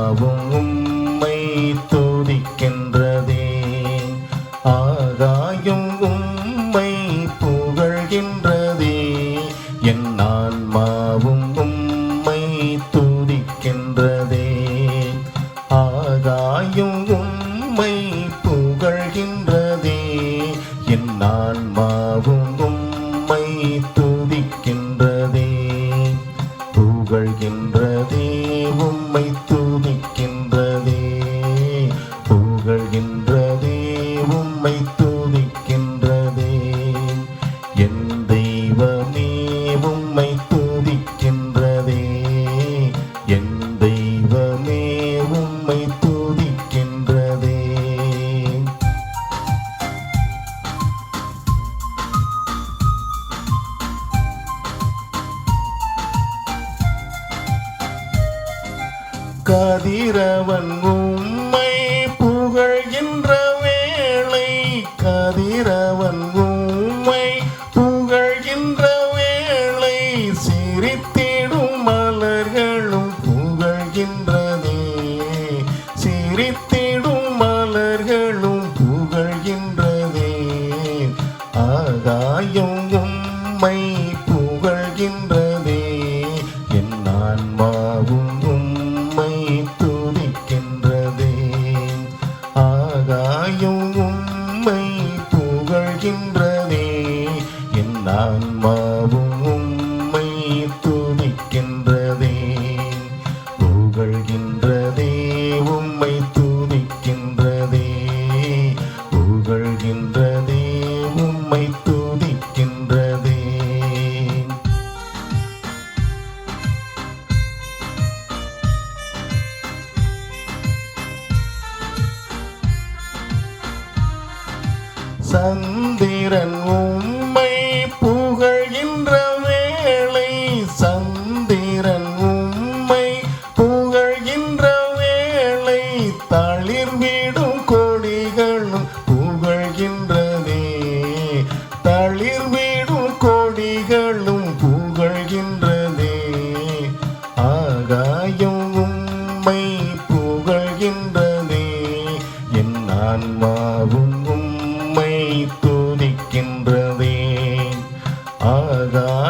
நாவும் உம்மை துதிக்கின்றதே. ஆகாயும் உம்மை புகழ்கின்றதே. என் ஆன்மாவும் உம்மை துதிக்கின்றதே. ஆகாயும் உம்மை புகழ்கின்றதே. என் ஆன்மாவும் கதிரவன் உம்மை புகழ்கின்ற வேளை கதிரவன் உம்மை புகழ்கின்ற வேளை சிரித்திடும் மலர்களும் புகழ்கின்றதே சிரித்திடும் மலர்களும் புகழ்கின்றதே ஆகாயம் உம்மை புகழ்கின்றதே என் ஆன்மாவும் புகழ்கின்றதே என் ஆன்மாவும் சந்திரன் உம்மை புகழ்கின்ற வேளை. சந்திரன் உம்மை புகழ்கின்ற வேளை. தளிர்விடும் கொடிகளும் புகழ்கின்றதே தளிர்விடும் கொடிகளும் புகழ்கின்றதே ஆகாயம் உம்மை புகழ்கின்றதே என் ஆன்மாவும் உம்மை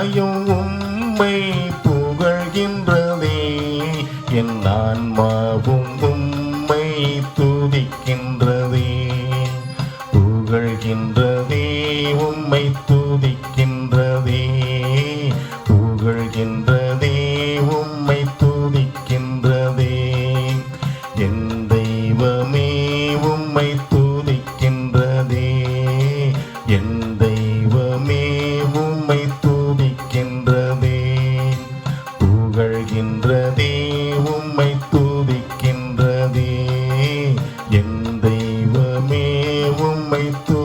நாயும் உம்மை புகழ்கின்றதே. என் ஆன்மாவும் துதிக்கின்றதே உம்மை துதிக்கின்றதே. என் தெய்வமே உம்மை து